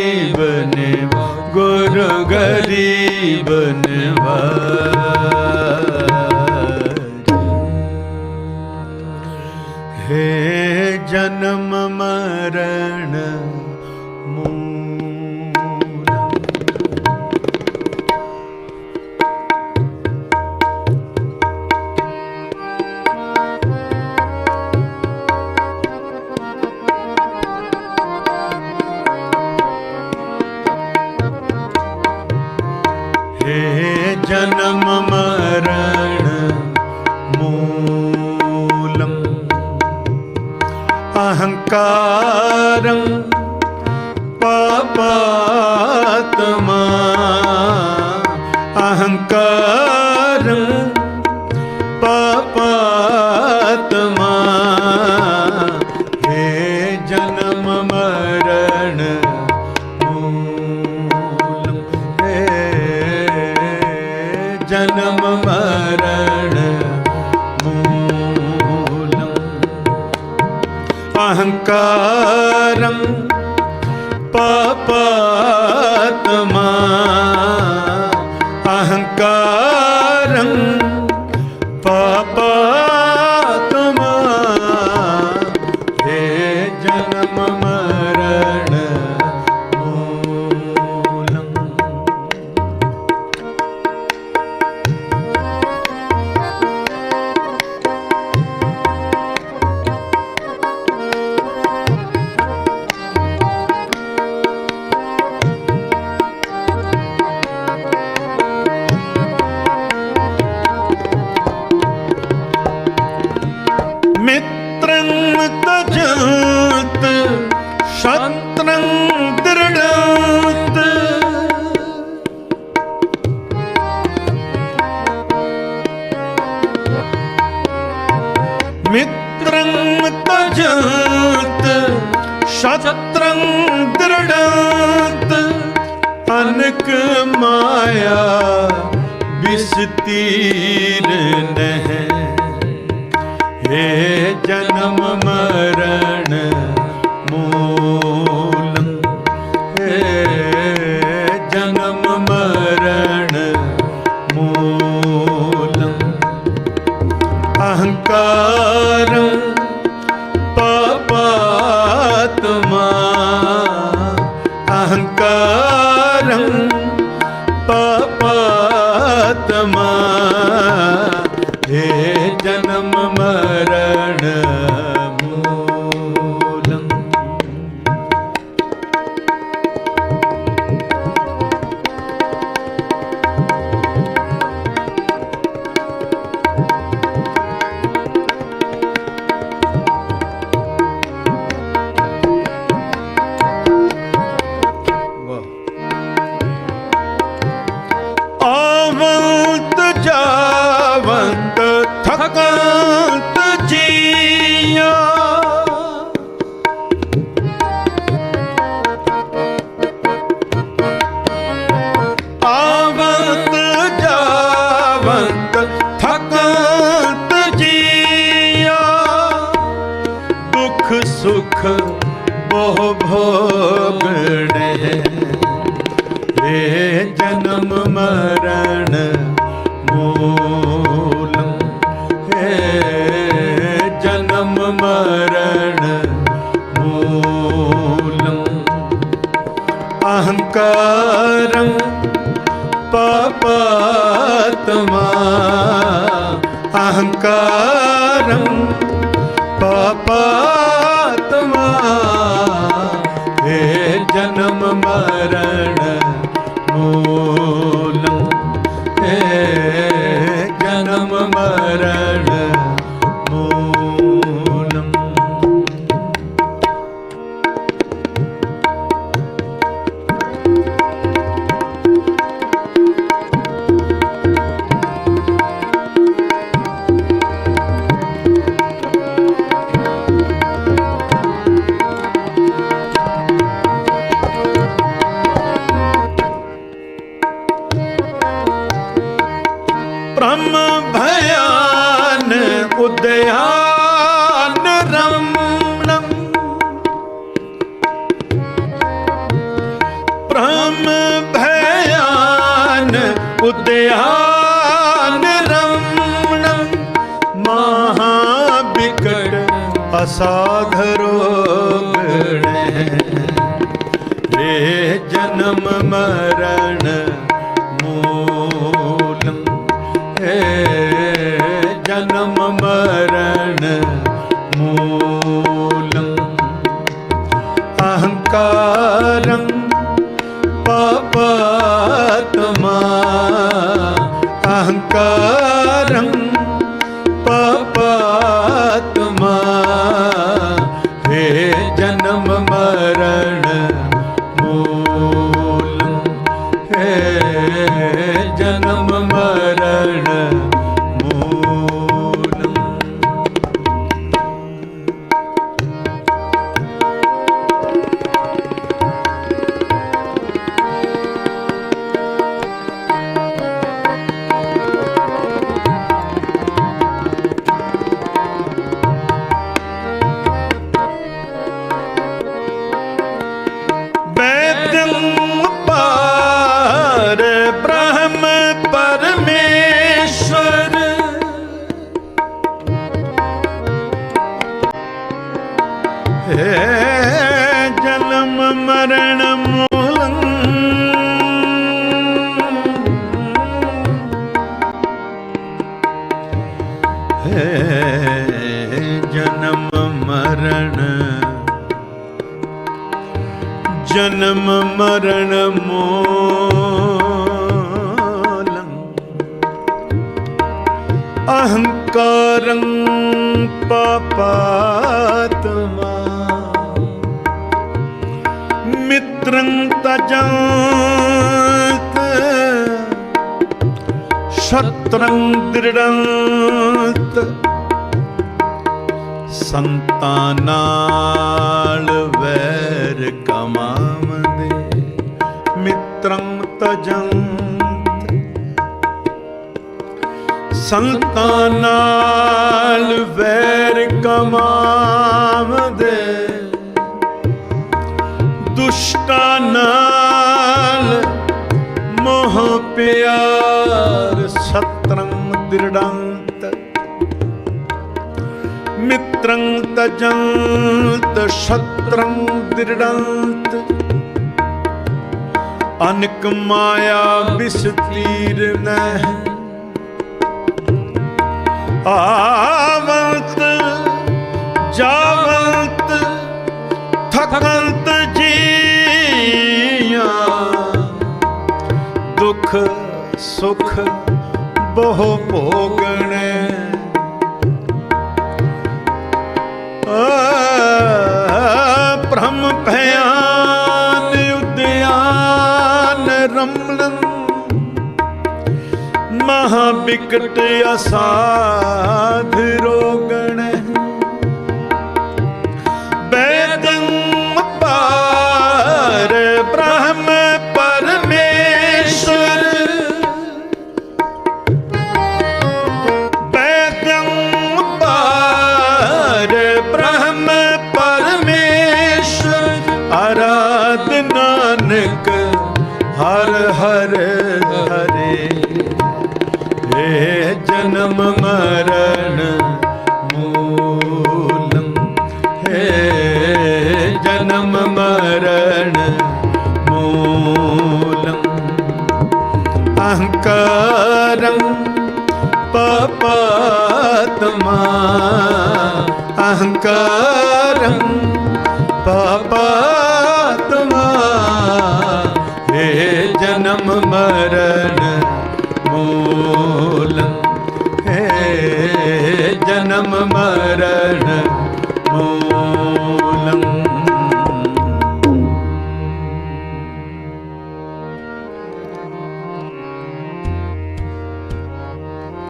ਗਰੀਬ ਗੁਰੂ ਗਰੀਬ ਨਿਵਾਜ ਹੈ ਜਨਮ ਮਰਨ ਆਤਮਾ ਹੈ ਜਨਮ ਮਰਨ ਮੂਲ ਹੈ ਜਨਮ ਮਰਨ ਮੂਲ। ਅਹੰਕਾਰੰ ਪਾਪਾਤਮਾ ਅਹੰਕਾਰ मित्रं तजत शत्रं दृढत अनक माया विस्तीर नह हे जन्म मरण ਸੁਖ ਬਹੁ ਭੋਗਣੇ ਏ ਜਨਮ ਮਰਨ ਮੂਲ। ਏ ਜਨਮ ਮਰਨ ਮੂਲ। ਅਹੰਕਾਰ ਜਨਮ ਮਰਨ ਬ੍ਰਹਮ ਭਿਆਨ ਉਦਿਆਨ ਰਮਣਮ ਬ੍ਰਹਮ ਭਿਆਨ ਉਦਿਆਨ ਰਮਣਮ ਮਹਾ ਬਿਕਟ ਅਸਾ मूलम अहङ्कारं पापात्मा अहङ्कारं पापात्मा हे जन्म मरण ਹੈ ਜਨਮ ਮਰਨ। ਜਨਮ ਮਰਨ ਮੋਲੰ। ਅਹੰਕਾਰੰ ਪਾਪਾਤਮਾ। ਮਿਤਰੰ ਤਜੰਤ ਸਤਰੰ ਦ੍ਰਿੜੰਤ ਸੰਤਾਂ ਨਾਲ ਵੈਰ ਕਮਾਵਦੇ ਮਿੱਤਰੰ ਤਜੰਤ ਸੰਤਾਂ ਨਾਲ ਵੈਰ ਕਮਾਵਦੇ ਦੁਸ਼ਟਾਂ ਨਾਲ ਮੋਹ ਪਿਆ ਸਤਰੰ ਦ੍ਰਿੜੰਤ ਮਿੱਤਰੰ ਤਜੰਤ ਸ਼ਤਰੰ ਦ੍ਰਿੜੰਤ ਅਨਕ ਮਾਇਆ ਬਿਸਤੀਰ ਨਹਿ ਆਵੰਤ ਜਾਵੰਤ ਥਕੰਤ ਜੀਆ ਦੁਖ ਸੁਖ ਬਹੁ ਭੋਗਣੇ। ਆ, ਬ੍ਰਹਮ ਭਿਆਨ ਉਦਿਆਨ ਰਮਣੰ ਮਹਾ ਬਿਕਟ ਅਸਾਧ ਰੋਗ ਹਰ ਹਰੇ। ਏ ਜਨਮ ਮਰਨ ਮੂਲਮ ਹੇ ਜਨਮ ਮਰਨ ਮੂਲਮ ਅਹੰਕਾਰੰ ਪਾਪਾਤਮਾ। ਅਹੰਕਾਰੰ ਪਾਪਾਤਮਾ। ਜਨਮ ਮਰਨ ਮੂਲੰ। हे ਜਨਮ ਮਰਨ